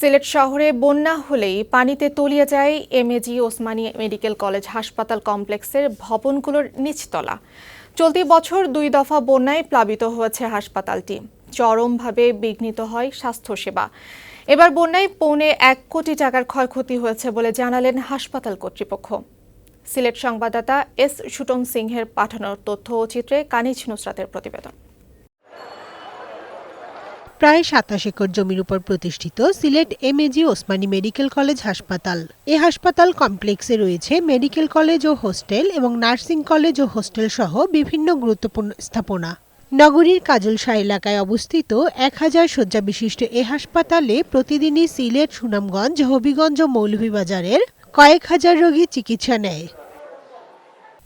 সিলেট শহরে বন্যা হলেই পানিতে তলিয়ে যায় এমএজি ওসমানী মেডিকেল কলেজ হাসপাতাল কমপ্লেক্সের ভবনগুলোর নিচতলা। চলতি বছর দুই দফা বন্যায় প্লাবিত হয়েছে হাসপাতালটি। চরমভাবে বিঘ্নিত হয় স্বাস্থ্যসেবা। এবার বন্যায় পৌনে এক কোটি টাকার ক্ষয়ক্ষতি হয়েছে বলে জানালেন হাসপাতাল কর্তৃপক্ষ। সিলেট সংবাদদাতা এস সুটন সিংহের পাঠানোর তথ্য ও চিত্রে কানিজ নুসরাতের প্রতিবেদন। প্রায় সাতাশ একর জমির উপর প্রতিষ্ঠিত Sylhet MAG Osmani medical college হাসপাতাল। এ হাসপাতাল কমপ্লেক্সে রয়েছে মেডিকেল কলেজ ও হোস্টেল এবং নার্সিং কলেজ ও হোস্টেল সহ বিভিন্ন গুরুত্বপূর্ণ স্থাপনা। নগরীর কাজলশাহ এলাকায় অবস্থিত এক হাজার শয্যা বিশিষ্ট এ হাসপাতালে প্রতিদিনই সিলেট, সুনামগঞ্জ, হবিগঞ্জ ও মৌলভীবাজারের কয়েক হাজার রোগী চিকিৎসা নেয়।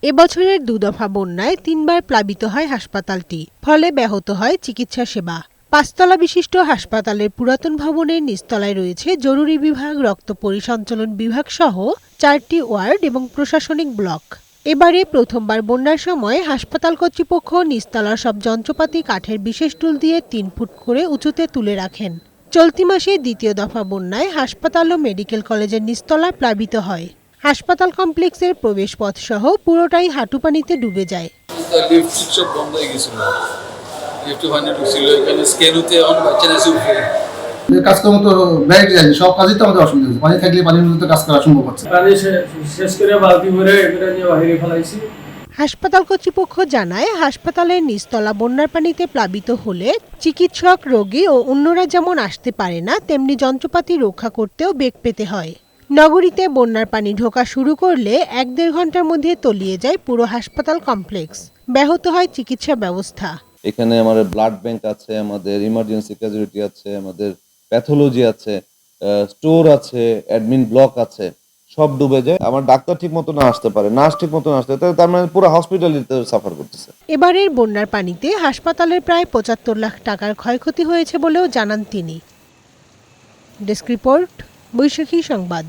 এবছরের দুদফা বন্যায় তিনবার প্লাবিত হয় হাসপাতালটি, ফলে ব্যাহত হয় চিকিৎসা সেবা। পাঁচতলা বিশিষ্ট হাসপাতালের পুরাতন ভবনের নিচতলায় রয়েছে জরুরি বিভাগ রক্ত পরিসঞ্চালন বিভাগ সহ চারটি ওয়ার্ড এবং প্রশাসনিক ব্লক। এবারে প্রথমবার বন্যার সময় হাসপাতাল কর্তৃপক্ষ নিচতলার সব যন্ত্রপাতি, কাঠের বিশেষ টুল দিয়ে তিন ফুট করে উঁচুতে তুলে রাখেন। চলতি মাসে দ্বিতীয় দফা বন্যায় হাসপাতাল ও মেডিকেল কলেজের নিচতলা প্লাবিত হয়। হাসপাতাল কমপ্লেক্সের প্রবেশপথ সহ পুরোটাই হাঁটু পানিতে ডুবে যায়। লিফট ঢুকছিল এখানে স্কেলুতে বাচ্চা কাজকর্ম তো ব্যাগ যায় সব কাজই তো আমাদের অসুবিধা হচ্ছে। পানি থাকলে পানির মধ্যে কাজ করা সম্ভব হচ্ছে পানি শেষ করে বালতি ভরে এগুলো নিয়ে বাহিরে ফেলাইছি। হাসপাতাল কর্তৃপক্ষ জানায় হাসপাতালের নিচতলা বন্যার পানিতে প্লাবিত হলে চিকিৎসক রোগী ও অন্যরা যেমন আসতে পারে না তেমনি যন্ত্রপাতি রক্ষা করতেও বেগ পেতে হয়। নগরীতে বন্যার পানি ঢোকা শুরু করলে এক দেড় ঘণ্টার মধ্যে তলিয়ে যায় পুরো হাসপাতাল কমপ্লেক্স। ব্যাহত হয় চিকিৎসা ব্যবস্থা। এখানে আমাদের ব্লাড ব্যাংক আছে, আমাদের ইমার্জেন্সি ক্যাজুয়ালিটি আছে, আমাদের প্যাথোলজি আছে স্টোর আছে অ্যাডমিন ব্লক আছে, সব ডুবে যায়। আমার ডাক্তার ঠিক মতো না আসতে পারে নার্স ঠিক মতো আসতে পারে, তার মানে পুরো হসপিটালিতে সাফার করতেছে। এবারের বন্যার পানিতে হাসপাতালের প্রায় পঁচাত্তর লাখ টাকার ক্ষয়ক্ষতি হয়েছে বলেও জানান তিনি। ডেস্ক রিপোর্ট, বৈশাখী সংবাদ।